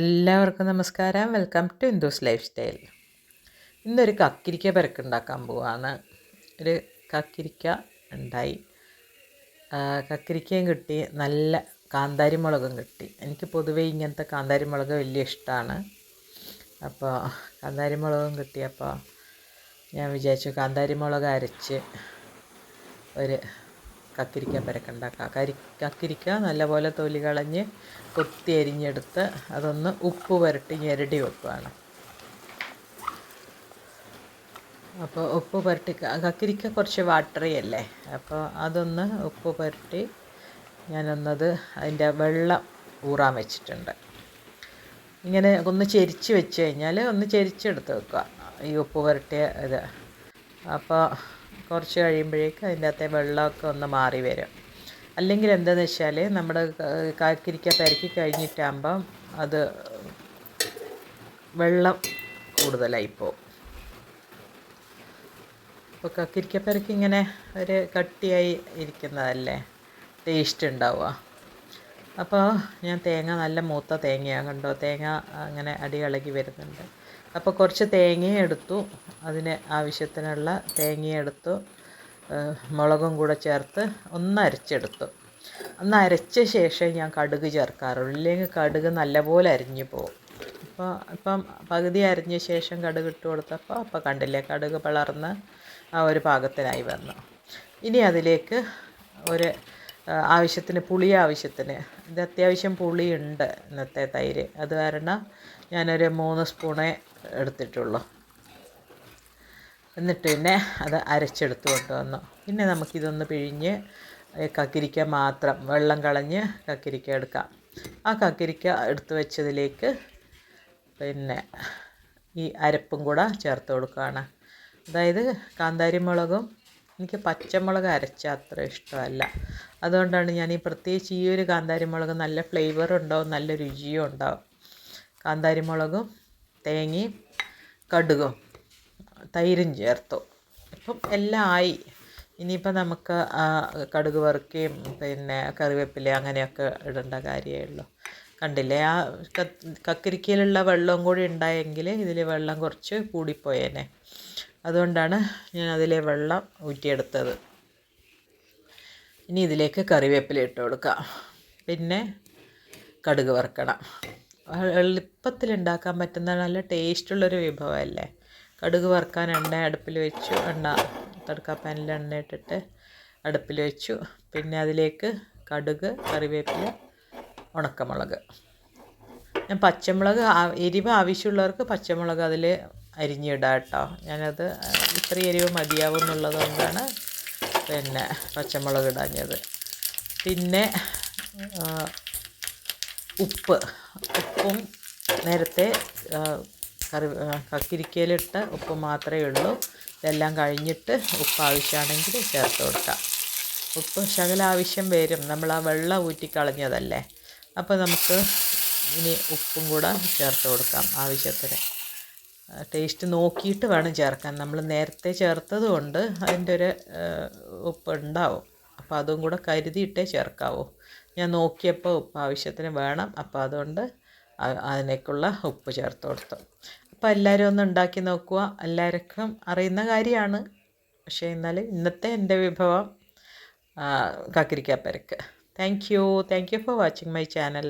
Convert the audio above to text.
എല്ലാവർക്കും നമസ്കാരം. Welcome to Hindus life style ഇന്നൊരു കക്കിരിക്ക പെരക്കുണ്ടാക്കാൻ പോവാണ്. ഒരു കക്കിരിക്ക ഉണ്ടായി. കക്കിരിക്കയും കിട്ടി. നല്ല കാന്താരി മുളകും കിട്ടി. എനിക്ക് പൊതുവേ ഇങ്ങനത്തെ കാന്താരി മുളക് വലിയ ഇഷ്ടമാണ് അപ്പോൾ കാന്താരി മുളകും കിട്ടിയപ്പോൾ ഞാൻ വിചാരിച്ചു കാന്താരി മുളക് അരച്ച് ഒരു കക്കിരിക്ക പരക്കണ്ട കരി കക്കിരിക്ക നല്ലപോലെ തൊലി കളഞ്ഞ് കൊത്തി അരിഞ്ഞെടുത്ത് അതൊന്ന് ഉപ്പ് പുരട്ടി ഞെരടി വെക്കുകയാണ് അപ്പോൾ ഉപ്പ് പുരട്ടി കക്കിരിക്ക കുറച്ച് വാട്ടറി അല്ലേ? അപ്പോൾ അതൊന്ന് ഉപ്പ് പുരട്ടി ഞാനൊന്നത് അതിന്റെ വെള്ളം ഊറാൻ വെച്ചിട്ടുണ്ട്. ഇങ്ങനെ ഒന്ന് ചെരിച്ച് വെച്ച് കഴിഞ്ഞാൽ ഒന്ന് ചെരിച്ചെടുത്ത് വെക്കുക. ഈ ഉപ്പ് പുരട്ടിയ ഇത്. അപ്പോൾ കുറച്ച് കഴിയുമ്പോഴേക്കും അതിന്റെ അകത്തെ വെള്ളമൊക്കെ ഒന്ന് മാറി വരും. അല്ലെങ്കിൽ എന്താണെന്ന് വെച്ചാൽ നമ്മുടെ ക- കാക്കിരിക്ക പെരക്കി കഴിഞ്ഞിട്ടാകുമ്പം അത് വെള്ളം കൂടുതലായി പോകും. ഇപ്പോൾ കക്കിരിക്കപ്പരക്ക് ഇങ്ങനെ ഒരു കട്ടിയായി ഇരിക്കുന്നതല്ലേ? ടേസ്റ്റ് ഉണ്ടാവുക. അപ്പോൾ ഞാൻ തേങ്ങ നല്ല മൂത്ത തേങ്ങയാണ് കണ്ടോ? തേങ്ങ അങ്ങനെ അടി ഇളകി വരുന്നുണ്ട്. അപ്പോൾ കുറച്ച് തേങ്ങയും എടുത്തു. അതിന് ആവശ്യത്തിനുള്ള തേങ്ങയും എടുത്തു. മുളകും കൂടെ ചേർത്ത് ഒന്ന് അരച്ചെടുത്തു. ഒന്ന് അരച്ച ശേഷം ഞാൻ കടുക് ചേർക്കാറുള്ളൂ. ഇല്ലെങ്കിൽ കടുക് നല്ലപോലെ അരിഞ്ഞു പോകും. അപ്പോൾ ഇപ്പം പകുതി അരിഞ്ഞ ശേഷം കടുക് ഇട്ട് കൊടുത്തപ്പോൾ അപ്പോൾ കണ്ടില്ലേ കടുക് പിളർന്ന് ആ ഒരു പാകത്തിനായി വന്നു. ഇനി അതിലേക്ക് ഒരു ആവശ്യത്തിന് പുളി ആവശ്യത്തിന്. ഇത് അത്യാവശ്യം പുളിയുണ്ട് ഇന്നത്തെ തൈര്. അത് കാരണം ഞാനൊരു മൂന്ന് സ്പൂണേ എടുത്തിട്ടുള്ളൂ. എന്നിട്ട് പിന്നെ അത് അരച്ചെടുത്ത് കൊണ്ടുവന്നു. പിന്നെ നമുക്കിതൊന്ന് പിഴിഞ്ഞ് കക്കിരിക്ക മാത്രം വെള്ളം കളഞ്ഞ് കക്കിരിക്ക എടുക്കാം. ആ കക്കിരിക്ക എടുത്ത് വെച്ചതിലേക്ക് പിന്നെ ഈ അരപ്പും കൂടെ ചേർത്ത് കൊടുക്കുകയാണ്. അതായത് കാന്താരി മുളകും എനിക്ക് പച്ചമുളക് അരച്ച അത്ര ഇഷ്ടമല്ല. അതുകൊണ്ടാണ് ഞാൻ ഈ പ്രത്യേകിച്ച് ഈ ഒരു കാന്താരി മുളക് നല്ല ഫ്ലേവർ ഉണ്ടാവും നല്ല രുചിയും ഉണ്ടാവും കാന്താരി മുളകും തേങ്ങയും കടുകും തൈരും ചേർത്തു. ഇപ്പം എല്ലാം ആയി. ഇനിയിപ്പോൾ നമുക്ക് കടുക് വറുക്കുകയും പിന്നെ കറിവേപ്പില അങ്ങനെയൊക്കെ ഇടേണ്ട കാര്യമേ ഉള്ളൂ. കണ്ടില്ലേ? ആ കക്കരിക്കയിലുള്ള വെള്ളവും കൂടി ഉണ്ടായെങ്കിൽ ഇതിൽ വെള്ളം കുറച്ച് കൂടിപ്പോയേനെ. അതുകൊണ്ടാണ് ഞാൻ അതിലെ വെള്ളം ഊറ്റിയെടുത്തത്. ഇനി ഇതിലേക്ക് കറിവേപ്പില ഇട്ട് കൊടുക്കാം. പിന്നെ കടുക് വറുക്കണം. എളുപ്പത്തിൽ ഉണ്ടാക്കാൻ പറ്റുന്ന നല്ല ടേസ്റ്റുള്ളൊരു വിഭവമല്ലേ? കടുക് വറുക്കാൻ എണ്ണ അടുപ്പിൽ വെച്ചു. എണ്ണ തടുക്ക പാനിൽ എണ്ണ ഇട്ടിട്ട് അടുപ്പിൽ വെച്ചു. പിന്നെ അതിലേക്ക് കടുക് കറിവേപ്പില ഉണക്കമുളക്. ഞാൻ പച്ചമുളക് എരിവ് ആവശ്യമുള്ളവർക്ക് പച്ചമുളക് അതിൽ അരിഞ്ഞിടാം കേട്ടോ ഞാനത് ഇത്രയും എരിവ് മതിയാവും എന്നുള്ളത് കൊണ്ടാണ് പിന്നെ പച്ചമുളക് ഇടാഞ്ഞത്. പിന്നെ ഉപ്പ്. ഉപ്പും നേരത്തെ കറി കക്കിരിക്കയിലിട്ട് ഉപ്പ് മാത്രമേ ഉള്ളൂ. ഇതെല്ലാം കഴിഞ്ഞിട്ട് ഉപ്പ് ആവശ്യമാണെങ്കിൽ ചേർത്ത് കൊടുക്കാം. ഉപ്പ് ശകല ആവശ്യം വരും. നമ്മൾ ആ വെള്ളം ഊറ്റിക്കളഞ്ഞതല്ലേ? അപ്പോൾ നമുക്ക് ഇനി ഉപ്പും കൂടെ ചേർത്ത് കൊടുക്കാം ആവശ്യത്തിന്. ടേസ്റ്റ് നോക്കിയിട്ട് വേണം ചേർക്കാൻ. നമ്മൾ നേരത്തെ ചേർത്തത് കൊണ്ട് അതിന്റെ ഒരു ഉപ്പ് ഉണ്ടാവും അപ്പോൾ അതും കൂടെ കരുതിയിട്ടേ ചേർക്കാവൂ. ഞാൻ നോക്കിയപ്പോൾ ഉപ്പ് ആവശ്യത്തിന് വേണം. അപ്പോൾ അതുകൊണ്ട് അതിനേക്കുള്ള ഉപ്പ് ചേർത്ത് കൊടുത്തു. അപ്പോൾ എല്ലാവരും ഒന്ന് ഉണ്ടാക്കി നോക്കുക. എല്ലാവർക്കും അറിയുന്ന കാര്യമാണ്. പക്ഷേ എന്നാൽ ഇന്നത്തെ എന്റെ വിഭവം കക്കിരിക്കാപ്പരക്ക്. Thank you thank you for watching my channel